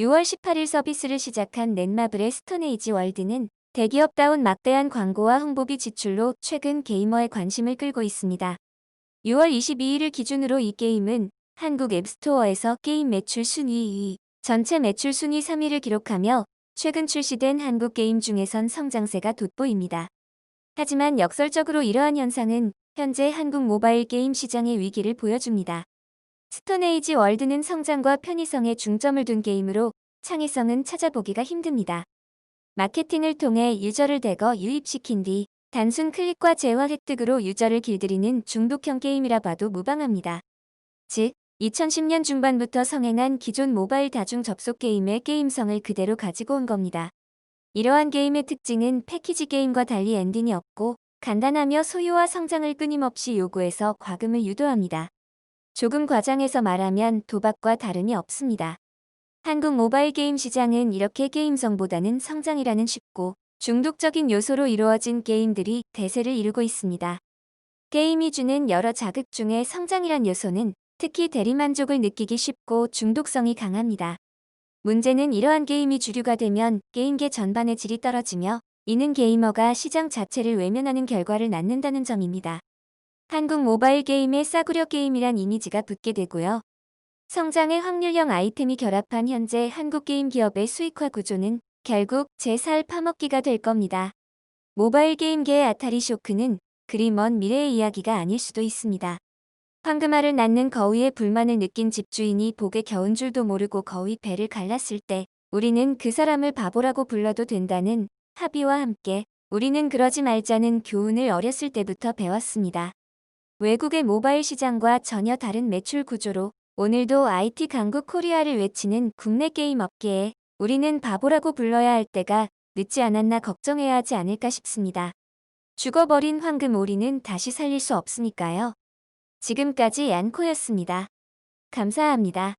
6월 18일 서비스를 시작한 넷마블의 스톤에이지 월드는 대기업다운 막대한 광고와 홍보비 지출로 최근 게이머의 관심을 끌고 있습니다. 6월 22일을 기준으로 이 게임은 한국 앱스토어에서 게임 매출 순위 2위, 전체 매출 순위 3위를 기록하며 최근 출시된 한국 게임 중에선 성장세가 돋보입니다. 하지만 역설적으로 이러한 현상은 현재 한국 모바일 게임 시장의 위기를 보여줍니다. 스톤에이지 월드는 성장과 편의성에 중점을 둔 게임으로 창의성은 찾아보기가 힘듭니다. 마케팅을 통해 유저를 대거 유입시킨 뒤 단순 클릭과 재화 획득으로 유저를 길들이는 중독형 게임이라 봐도 무방합니다. 즉, 2010년 중반부터 성행한 기존 모바일 다중 접속 게임의 게임성을 그대로 가지고 온 겁니다. 이러한 게임의 특징은 패키지 게임과 달리 엔딩이 없고 간단하며 소유와 성장을 끊임없이 요구해서 과금을 유도합니다. 조금 과장해서 말하면 도박과 다름이 없습니다. 한국 모바일 게임 시장은 이렇게 게임성보다는 성장이라는 쉽고 중독적인 요소로 이루어진 게임들이 대세를 이루고 있습니다. 게임이 주는 여러 자극 중에 성장이란 요소는 특히 대리만족을 느끼기 쉽고 중독성이 강합니다. 문제는 이러한 게임이 주류가 되면 게임계 전반의 질이 떨어지며 이는 게이머가 시장 자체를 외면하는 결과를 낳는다는 점입니다. 한국 모바일 게임의 싸구려 게임이란 이미지가 붙게 되고요. 성장의 확률형 아이템이 결합한 현재 한국 게임 기업의 수익화 구조는 결국 제살 파먹기가 될 겁니다. 모바일 게임계의 아타리 쇼크는 그리 먼 미래의 이야기가 아닐 수도 있습니다. 황금알을 낳는 거위의 불만을 느낀 집주인이 복에 겨운 줄도 모르고 거위 배를 갈랐을 때 우리는 그 사람을 바보라고 불러도 된다는 합의와 함께 우리는 그러지 말자는 교훈을 어렸을 때부터 배웠습니다. 외국의 모바일 시장과 전혀 다른 매출 구조로 오늘도 IT 강국 코리아를 외치는 국내 게임 업계에 우리는 바보라고 불러야 할 때가 늦지 않았나 걱정해야 하지 않을까 싶습니다. 죽어버린 황금 오리는 다시 살릴 수 없으니까요. 지금까지 얀코였습니다. 감사합니다.